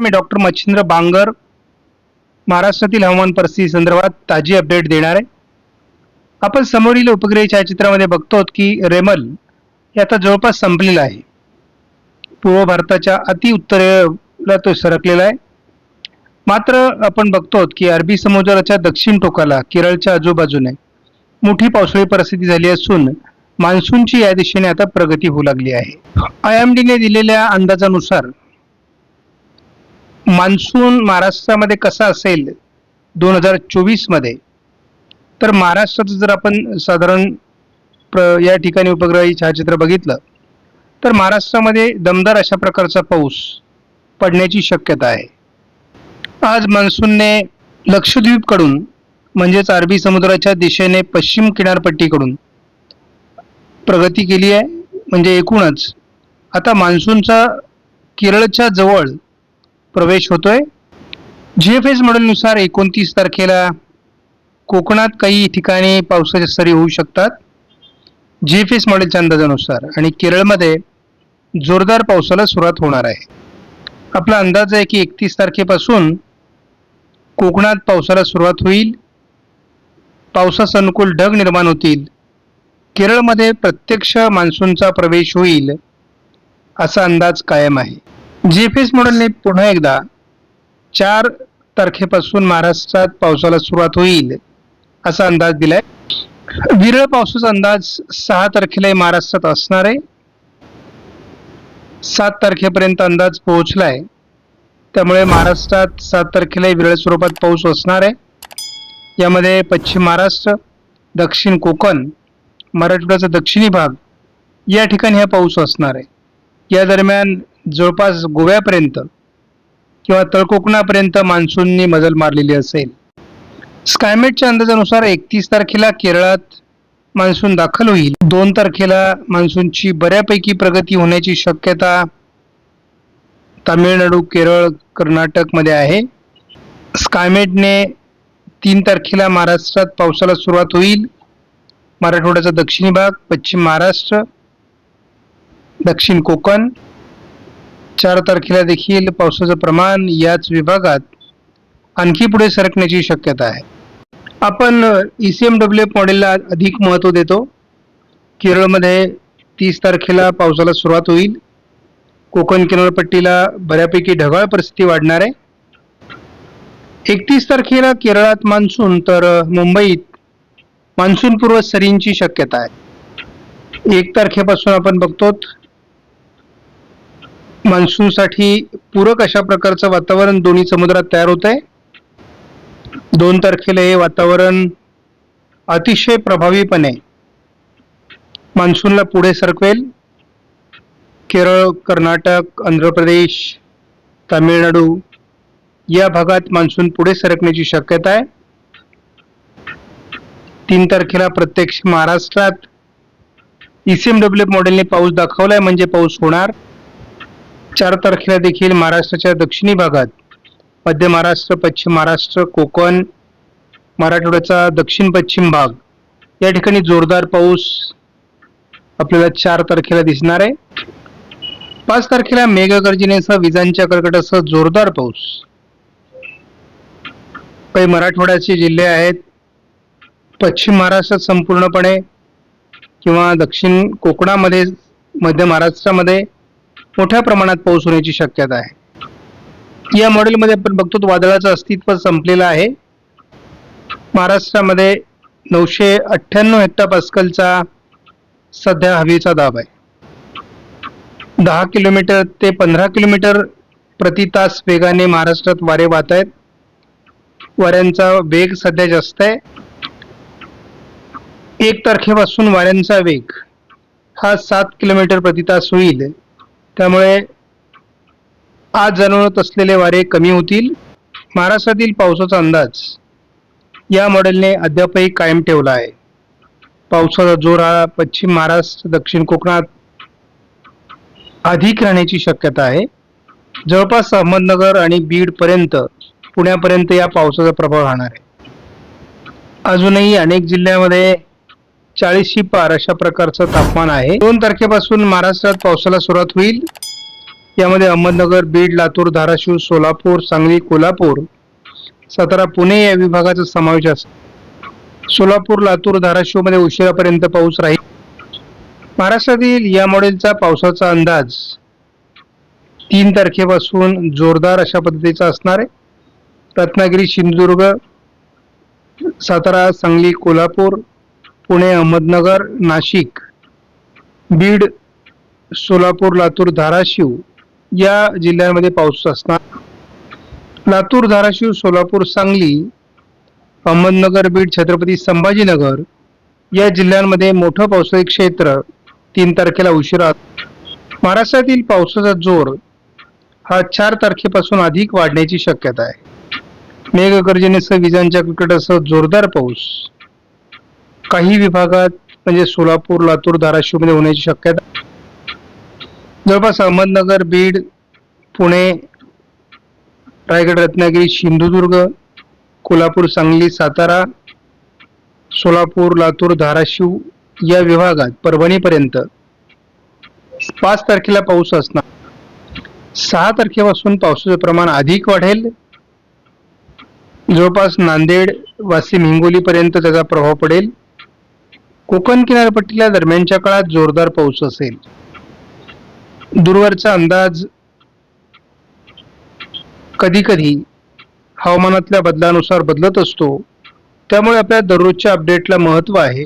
मी doctor Machhindra Bangar महाराष्ट्रातील हवामान परिस्थिती संदर्भात ताजी अपडेट देणार आहे. आपण समोरील उपग्रह छायाचित्रामध्ये बघतो की रेमल हे आता जवळपास संपलेलं आहे. पूर्व भारताच्या अति उत्तरेला तो सरकलेला आहे. मात्र आपण बघतो की अरबी समुद्राच्या दक्षिण टोकाला केरळच्या आजूबाजूने मोठी पावसाळी परिस्थिती झाली असून मान्सूनची या दिशेने आता प्रगती होऊ लागली आहे. आय एम डीने दिलेल्या अंदाजानुसार मान्सून महाराष्ट्रामध्ये कसा असेल दोन हजार चोवीसमध्ये तर महाराष्ट्राचं जर आपण साधारण प्र या ठिकाणी उपग्रही छायाचित्र बघितलं तर महाराष्ट्रामध्ये दमदार अशा प्रकारचा पाऊस पडण्याची शक्यता आहे. आज मान्सूनने लक्षद्वीपकडून म्हणजेच अरबी समुद्राच्या दिशेने पश्चिम किनारपट्टीकडून प्रगती केली आहे. म्हणजे एकूणच आता मान्सूनचा केरळच्या जवळ प्रवेश होतोय. जी एफ एस मॉडेलनुसार एकोणतीस तारखेला कोकणात काही ठिकाणी पावसाच्या सरी होऊ शकतात. जी एफ एस मॉडेलच्या अंदाजानुसार आणि केरळमध्ये जोरदार पावसाला सुरुवात होणार आहे. आपला अंदाज आहे की एकतीस तारखेपासून कोकणात पावसाला सुरुवात होईल. पावसास अनुकूल ढग निर्माण होतील. केरळमध्ये प्रत्यक्ष मान्सूनचा प्रवेश होईल असा अंदाज कायम आहे. जी एफ एस मॉडेलने पुन्हा एकदा चार तारखेपासून महाराष्ट्रात पावसाला सुरुवात होईल असा अंदाज दिलाय. विरळ पावसाचा अंदाज सहा तारखेला महाराष्ट्रात असणार आहे. सात तारखेपर्यंत अंदाज पोहोचलाय. त्यामुळे महाराष्ट्रात सात तारखेला विरळ स्वरूपात पाऊस असणार आहे. यामध्ये पश्चिम महाराष्ट्र दक्षिण कोकण मराठवाड्याचा दक्षिणी भाग या ठिकाणी हा पाऊस असणार आहे. या दरम्यान जवळपास गोव्यापर्यंत किंवा तळकोकणापर्यंत मान्सूननी मजल मारलेली असेल. स्कायमेटच्या अंदाजानुसार एकतीस तारखेला केरळात मान्सून दाखल होईल. दोन तारखेला मान्सूनची बऱ्यापैकी प्रगती होण्याची शक्यता तामिळनाडू केरळ कर्नाटकमध्ये आहे. स्कायमेटने तीन तारखेला महाराष्ट्रात पावसाला सुरुवात होईल. मराठवाड्याचा दक्षिणी भाग पश्चिम महाराष्ट्र दक्षिण कोकण. चार तारखेला देखील पावसाचं प्रमाण याच विभागात आणखी पुढे सरकण्याची शक्यता आहे. आपण E C M W F मॉडेलला अधिक महत्त्व देतो. केरळमध्ये तीस तारखेला पावसाला सुरुवात होईल. कोकण किनारपट्टीला बऱ्यापैकी ढगाळ परिस्थिती वाढणार आहे. एकतीस तारखेला केरळात मान्सून तर मुंबईत मान्सूनपूर्व सरींची शक्यता आहे. एक तारखेपासून आपण बघतो मान्सूनसाठी पूरक अशा प्रकारचं वातावरण दोन्ही समुद्रात तयार होत आहे दोन तारखेला हे वातावरण अतिशय प्रभावीपणे मान्सूनला पुढे सरकवेल. केरळ कर्नाटक आंध्र प्रदेश तामिळनाडू या भागात मान्सून पुढे सरकण्याची शक्यता आहे. तीन तारखेला प्रत्यक्ष महाराष्ट्रात ई सी एम डब्ल्यू मॉडेलने पाऊस दाखवलाय म्हणजे पाऊस होणार. चार तारखेला देखील महाराष्ट्राच्या दक्षिणी भागात मध्य महाराष्ट्र पश्चिम महाराष्ट्र कोकण मराठवाड्याचा दक्षिण पश्चिम भाग या ठिकाणी जोरदार पाऊस आपल्याला चार तारखेला दिसणार आहे. पाच तारखेला मेघगर्जनेसह विजांच्या कडकडासह जोरदार पाऊस. काही मराठवाड्याचे जिल्हे आहेत पश्चिम महाराष्ट्रात संपूर्णपणे किंवा दक्षिण कोकणामध्ये मध्य महाराष्ट्रामध्ये मोठ्या प्रमाणात पाऊस होण्याची शक्यता आहे. या मॉडेलमध्ये आपण बघतो वादळाचं अस्तित्व संपलेलं आहे. महाराष्ट्रामध्ये नऊशे अठ्ठ्याण्णव हेक्टापास्कलचा सध्या हवेचा दाब आहे. दहा किलोमीटर ते पंधरा किलोमीटर प्रति तास वेगाने महाराष्ट्रात वारे वाहत आहेत. वाऱ्यांचा वेग सध्या जास्त आहे. एक तारखेपासून वाऱ्यांचा वेग हा सात किलोमीटर प्रति तास होईल. त्यामुळे आज जाणवत असलेले वारे कमी होतील. महाराष्ट्रातील पावसाचा अंदाज या मॉडेलने अद्यापही कायम ठेवला आहे. पावसाचा जोर हा पश्चिम महाराष्ट्र दक्षिण कोकणात अधिक राहण्याची शक्यता आहे. जवळपास अहमदनगर आणि बीड पर्यंत पुण्यापर्यंत या पावसाचा प्रभाव राहणार आहे. अजूनही अनेक जिल्ह्यामध्ये चाळीसशी पार अशा प्रकारचं तापमान आहे. दोन तारखेपासून महाराष्ट्रात पावसाला सुरुवात होईल. यामध्ये अहमदनगर बीड लातूर धाराशिव सोलापूर सांगली कोल्हापूर सातारा पुणे या विभागाचा समावेश असेल सोलापूर लातूर धाराशिवमध्ये उशिरापर्यंत पाऊस राहील. महाराष्ट्रातील या मॉडेलचा पावसाचा अंदाज तीन तारखेपासून जोरदार अशा पद्धतीचा असणार आहे. रत्नागिरी सिंधुदुर्ग सातारा सांगली कोल्हापूर पुणे अहमदनगर नाशिक बीड सोलापूर लातूर धाराशिव या जिल्ह्यांमध्ये पाऊस असणार. लातूर धाराशिव सोलापूर सांगली अहमदनगर बीड छत्रपती संभाजीनगर या जिल्ह्यांमध्ये मोठं पावसाळी क्षेत्र तीन तारखेला उशिरा महाराष्ट्रातील पावसाचा जोर हा चार तारखेपासून अधिक वाढण्याची शक्यता आहे. मेघगर्जनेसह विजांच्या कडकडाटासह जोरदार पाऊस काही विभागात म्हणजे सोलापूर लातूर धाराशिवमध्ये होण्याची शक्यता. जवळपास अहमदनगर बीड पुणे रायगड रत्नागिरी सिंधुदुर्ग कोल्हापूर सांगली सातारा सोलापूर लातूर धाराशिव या विभागात परभणीपर्यंत पाच तारखेला पाऊस असणार. सहा तारखेपासून पावसाचं प्रमाण अधिक वाढेल. जवळपास नांदेड वाशिम हिंगोलीपर्यंत त्याचा प्रभाव पडेल. कोकण किनारपट्टीला दरम्यानच्या काळात जोरदार पाऊस असेल. दूरवरचा अंदाज कधी कधी हवामानातल्या बदलानुसार बदलत असतो. त्यामुळे आपल्या दररोजच्या अपडेटला महत्त्व आहे.